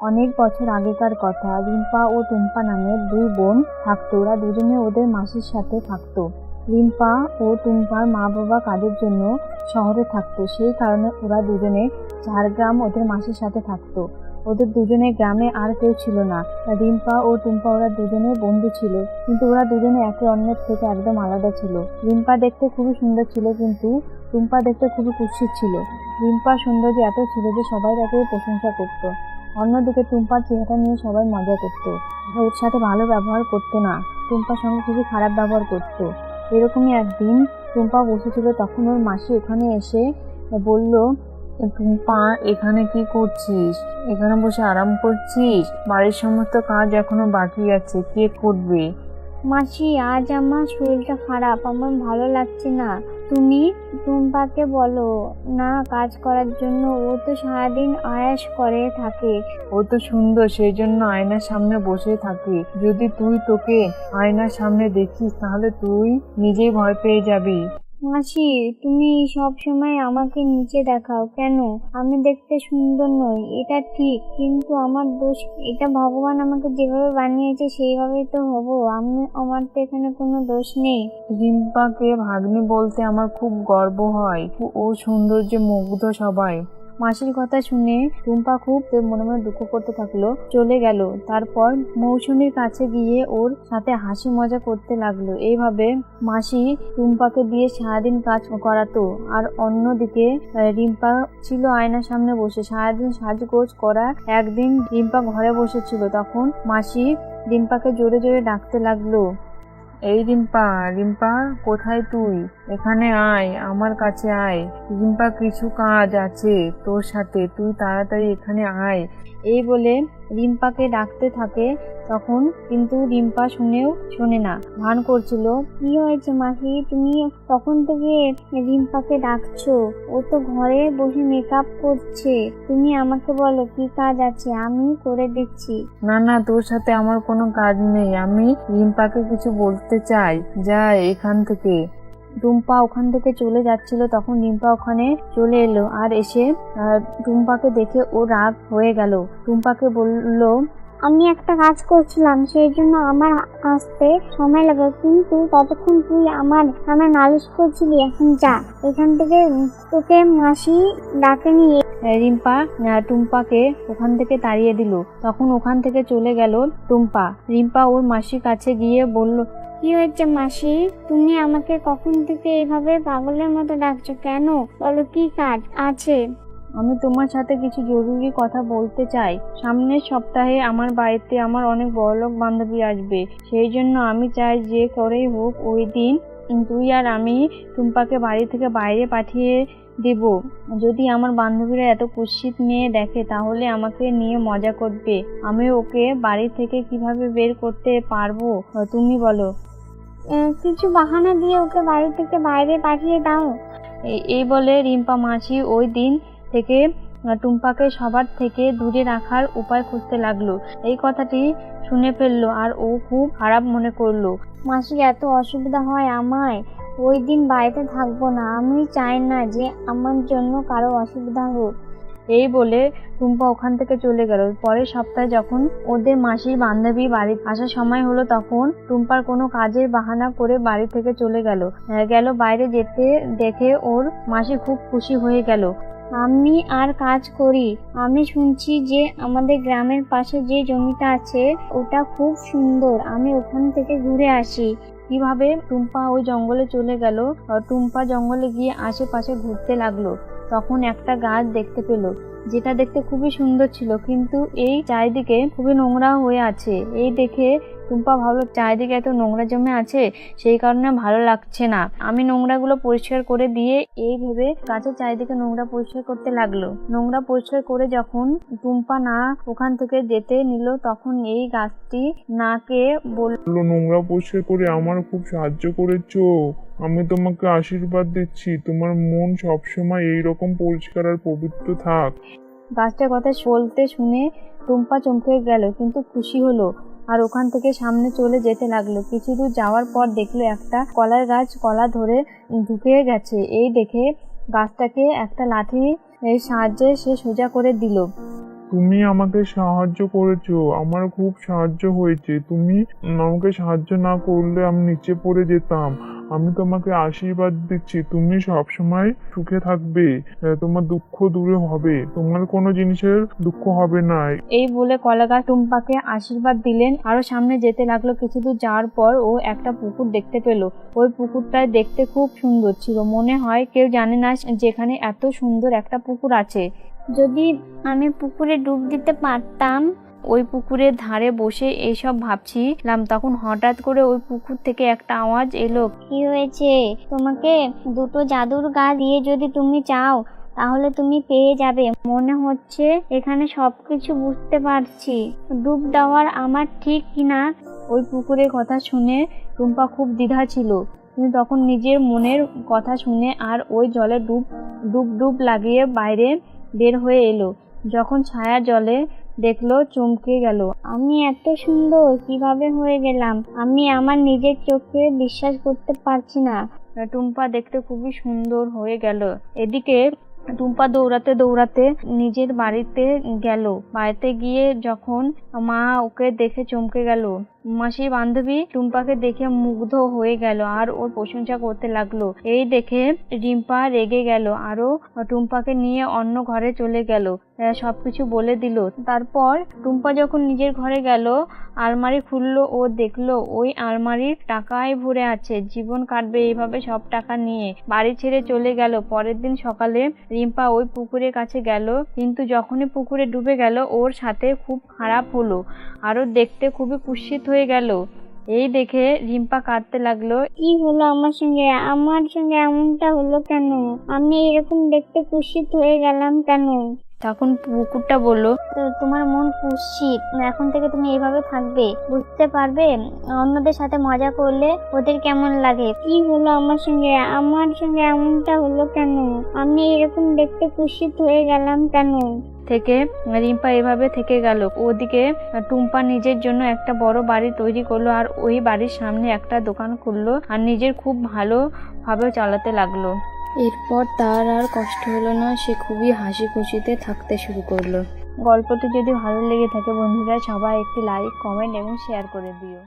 অনেক বছর আগেকার কথা, রিম্পা ও টুম্পা নামের দুই বোন থাকতো। ওরা দুজনে ওদের মাসির সাথে থাকতো। রিম্পা ও টুম্পার মা বাবা কাজের জন্য শহরে থাকতো, সেই কারণে ওরা দুজনে ঝাড়গ্রাম ওদের মাসির সাথে থাকতো। ওদের দুজনে গ্রামে আর কেউ ছিল না। রিম্পা ও টুম্পা ওরা দুজনে বন্ধু ছিল, কিন্তু ওরা দুজনে একে অন্যের থেকে একদম আলাদা ছিল। রিম্পা দেখতে খুবই সুন্দর ছিল, কিন্তু টুম্পা দেখতে খুবই কুৎসিত ছিল। রিম্পার সৌন্দর্য এত ছিল যে সবাই তাকে প্রশংসা করত। অন্যদিকে টুম্পার চেহারা নিয়ে সবাই মজা করত। ওর সাথে ভালো ব্যবহার করতো না। টুম্পার সঙ্গে খুবই খারাপ ব্যবহার করতো। এরকমই একদিন টুম্পা বসেছিল তখন ওর মাসি ওখানে এসে বলল, টুম্পা, এখানে কি করছিস? এখানে বসে আরাম করছিস? বাড়ির সমস্ত কাজ এখনও বাকি আছে, কে করবে? মাসি, আজ আমার শরীরটা খারাপ। আমার ভালো লাগছে না। তুমি টুম্পাকে বলো, না, কাজ করার জন্য ও তো সারাদিন আয়াস করে থাকে। ও তো সুন্দর, সেই জন্য আয়নার সামনে বসে থাকে। যদি তুই তোকে আয়নার সামনে দেখিস, তাহলে তুই নিজেই ভয় পেয়ে যাবি। মাসি, তুমি সব সময় আমাকে নিচে দেখাও, কেন? আমি দেখতে সুন্দর নই, এটা ঠিক, কিন্তু আমার দোষ এটা ভগবান আমাকে যেভাবে বানিয়েছে, সেইভাবেই তো হব। আমি, আমার তো এখানে কোনো দোষ নেই। রিম্পাকে ভাগ্নি বলতে আমার খুব গর্ব হয়। ও সৌন্দর্যে মুগ্ধ সবাই। মাসির কথা শুনে টুম্পা খুব মনে মনে দুঃখ করতে থাকল। চলে গেল। তারপর মৌসুমীর কাছে গিয়ে ওর সাথে হাসি মজা করতে লাগল। এইভাবে মাসি টুম্পাকে দিয়ে সারাদিন কাজ করাতো। আর অন্যদিকে রিম্পা ছিল আয়নার সামনে বসে। সারাদিন সাজগোজ করা একদিন রিম্পা ঘরে বসেছিল। তখন মাসি রিম্পাকে জোরে জোরে ডাকতে লাগল। এই রিম্পা রিম্পা, কোথায় তুই? এখানে আয়, আমার কাছে আয়। রিম্পা, কিছু কাজ আছে তোর সাথে, তুই তাড়াতাড়ি এখানে আয়। এই বলে রিম্পাকে ডাকতে থাকে, তখন কিন্তু রিম্পা শুনেও শোনে না। ভান করছিল, কি হয়েছে মাসি তুমি তখন থেকে রিম্পাকে ডাকছো? ও তো ঘরে বসে মেকআপ করছে। তুমি আমাকে বলো, কি কাজ আছে? আমি করে দিচ্ছি না না, তোর সাথে আমার কোনো কাজ নেই। আমি রিম্পাকে কিছু বলতে চাই। যা, এখান থেকে। টুম্পা ওখান থেকে চলে যাচ্ছিল তখন রিম্পা ওখানে চলে এলো আর এসে টুম্পাকে দেখে ও রাগ হয়ে গেল। টুম্পাকে বলল আমি একটা কাজ করছিলাম সেই জন্য আমার আসতে সময় লাগে কিন্তু ততক্ষণ তুই আমার আমার নালিশ করছিলি এখন যা। এখান থেকে তোকে মাসি ডাকে নিয়ে রিম্পা টুম্পাকে ওখান থেকে তাড়িয়ে দিল। তখন ওখান থেকে চলে গেল টুম্পা। রিম্পা ওর মাসির কাছে গিয়ে বলল কি হয়েছে মাসি? তুমি আমাকে কখন থেকে এইভাবে পাগলের মতো ডাকছো কেন? বলো কি কাজ আছে? আমি তোমার সাথে কিছু জরুরি কথা বলতে চাই। সামনের সপ্তাহে আমার বাড়িতে আমার অনেক বড়লোক বান্ধবী আসবে। সেই জন্য আমি চাই যে করেই হোক ওই দিন তুই আর আমি টুম্পাকে বাড়ি থেকে বাইরে পাঠিয়ে দেব। যদি আমার বান্ধবীরা এত কুৎসিত মেয়ে দেখে, তাহলে আমাকে নিয়ে মজা করবে। আমি ওকে বাড়ি থেকে কীভাবে বের করতে পারব? তুমি বলো। কিছু বাহানা দিয়ে ওকে বাড়ি থেকে বাইরে পাঠিয়ে দাও। এই- বলে রিম্পা মাসি ওই দিন থেকে টুম্পাকে সবার থেকে দূরে রাখার উপায় খুঁজতে লাগল। এই কথাটি শুনে ফেলল আর ও খুব খারাপ মনে করল। মাসি, এত অসুবিধা হয় আমায়? ওই দিন বাড়িতে থাকব না। আমি চাই না যে আমার জন্য কারও অসুবিধা হোক। এই বলে টুম্পা ওখান থেকে চলে গেল। পরের সপ্তাহে যখন ওদের মাসির বান্ধবী বাড়ি আসার সময় হলো তখন টুম্পার কোনো কাজের বাহানা করে বাড়ি থেকে চলে গেল। গেল বাইরে যেতে দেখে ওর মাসি খুব খুশি হয়ে গেল। আমি আর কাজ করি। আমি শুনছি যে আমাদের গ্রামের পাশে যে জমিটা আছে, ওটা খুব সুন্দর। আমি ওখান থেকে ঘুরে আসি। কীভাবে টুম্পা ওই জঙ্গলে চলে গেল? টুম্পা জঙ্গলে গিয়ে আশেপাশে ঘুরতে লাগল। তখন একটা গাছ দেখতে পেল, যেটা দেখতে খুবই সুন্দর ছিল, কিন্তু এই চারিদিকে খুবই নোংরা হয়ে আছে। এই দেখে টুম্পা ভাবলো চারিদিকে এত নোংরা জমে আছে সেই কারণে ভালো লাগছে না। আমি নোংরাগুলো পরিষ্কার করে দিয়ে এই ভেবে গাছের চারিদিকে নোংরা পরিষ্কার করতে লাগল। নোংরা পরিষ্কার করে যখন টুম্পা না ওখান থেকে যেতে নিল তখন এই গাছটি নাকে বল বলল নোংরা পরিষ্কার করে আমার খুব সাহায্য করেছ। আমি তোমাকে আশীর্বাদ দিচ্ছি। তোমার মন সবসময় এইরকম পরিষ্কার আর পবিত্র থাক। গাছটার কথা বলতে শুনে টুম্পা চমকে গেল কিন্তু খুশি হলো। আর ওখান থেকে সামনে চলে যেতে লাগল। কিছু দূর যাওয়ার পর দেখল একটা কলার গাছ কলা ধরে ঢুকে গেছে। এই দেখে গাছটাকে একটা লাঠি এর সাহায্যে সে সোজা করে দিল। তুমি আমাকে সাহায্য করেছ। আমার খুব সাহায্য হয়েছে। তুমি আমাকে সাহায্য না করলে আমি নিচে পড়ে যেতাম। আমি তোমাকে আশীর্বাদ দিচ্ছি। তুমি সবসময় সুখে থাকবে। তোমার দুঃখ দূরে হবে। তোমার কোনো জিনিসের দুঃখ হবে না। এই বলে কলাগাছ টুম্পাকে আশীর্বাদ দিলেন। আরও সামনে যেতে লাগল কিছু দূর যাওয়ার পর ও একটা পুকুর দেখতে পেল। ওই পুকুরটায় দেখতে খুব সুন্দর ছিল। মনে হয় কেউ জানে না যেখানে এত সুন্দর একটা পুকুর আছে। যদি আমি পুকুরে ডুব দিতে পারতাম ওই পুকুরের ধারে বসে এইসব ভাবছিলাম। তখন হঠাৎ করে ওই পুকুর থেকে একটা আওয়াজ এলো। কি হয়েছে? তোমাকে দুটো জাদুর গা দিয়ে যদি তুমি চাও, তাহলে তুমি পেয়ে যাবে। মনে হচ্ছে এখানে সবকিছু বুঝতে পারছি। ডুব দেওয়ার আমার ঠিক কিনা ওই পুকুরের কথা শুনে টুম্পা খুব দ্বিধা ছিল। কিন্তু তখন নিজের মনের কথা শুনে আর ওই জলে ডুব ডুব ডুব লাগিয়ে বাইরে বের হয়ে এলো। যখন ছায়া জলে দেখল, চমকে গেল। আমি এত সুন্দর, কীভাবে হয়ে গেলাম? আমি আমার নিজের চোখে বিশ্বাস করতে পারছি না। টুম্পা দেখতে খুবই সুন্দর হয়ে গেল। এদিকে টুম্পা দৌড়াতে দৌড়াতে নিজের বাড়িতে গেল। বাড়িতে গিয়ে যখন মা ওকে দেখে চমকে গেল মাসির বান্ধবী টুম্পাকে দেখে মুগ্ধ হয়ে গেল আর ওর প্রশংসা করতে লাগল। এই দেখে রিম্পা রেগে গেল আরও টুম্পাকে নিয়ে অন্য ঘরে চলে গেল। সবকিছু বলে দিল। তারপর টুম্পা যখন নিজের ঘরে গেল, আলমারি খুললো ও দেখল ওই আলমারির টাকায় ভরে আছে। জীবন কাটবে এইভাবে সব টাকা নিয়ে বাড়ি ছেড়ে চলে গেল। পরের দিন সকালে রিম্পা ওই পুকুরের কাছে গেল। কিন্তু যখনই পুকুরে ডুবে গেল, ওর সাথে খুব খারাপ হলো। আরও দেখতে খুবই কুৎসিত হয়ে গেল। এই দেখে রিম্পা কাঁদতে লাগল। কি হলো আমার সঙ্গে? আমার সঙ্গে এমনটা হলো কেন? আমি এরকম দেখতে কুৎসিত হয়ে গেলাম কেন? তখন পুকুরটা বলল তোমার মন কুৎসিত। এখন থেকে তুমি এইভাবে থাকবে বুঝতে পারবে? অন্যদের সাথে মজা করলে ওদের কেমন লাগে? কি হলো আমার সঙ্গে? আমার সঙ্গে এমনটা হলো কেন? আমি এরকম দেখতে কুৎসিত হয়ে গেলাম কেন? থেকে, রিম্পা এভাবে থেকে গেল। ওদিকে টুম্পা নিজের জন্য একটা বড় বাড়ি তৈরি করল আর ওই বাড়ির সামনে একটা দোকান খুললো আর নিজের খুব ভালোভাবে চালাতে লাগল। এরপর তার আর কষ্ট হলো না, সে খুবই হাসি খুশিতে থাকতে শুরু করল। গল্পটি যদি ভালো লেগে থাকে বন্ধুরা, সবাই একটি লাইক কমেন্ট এবং শেয়ার করে দিও।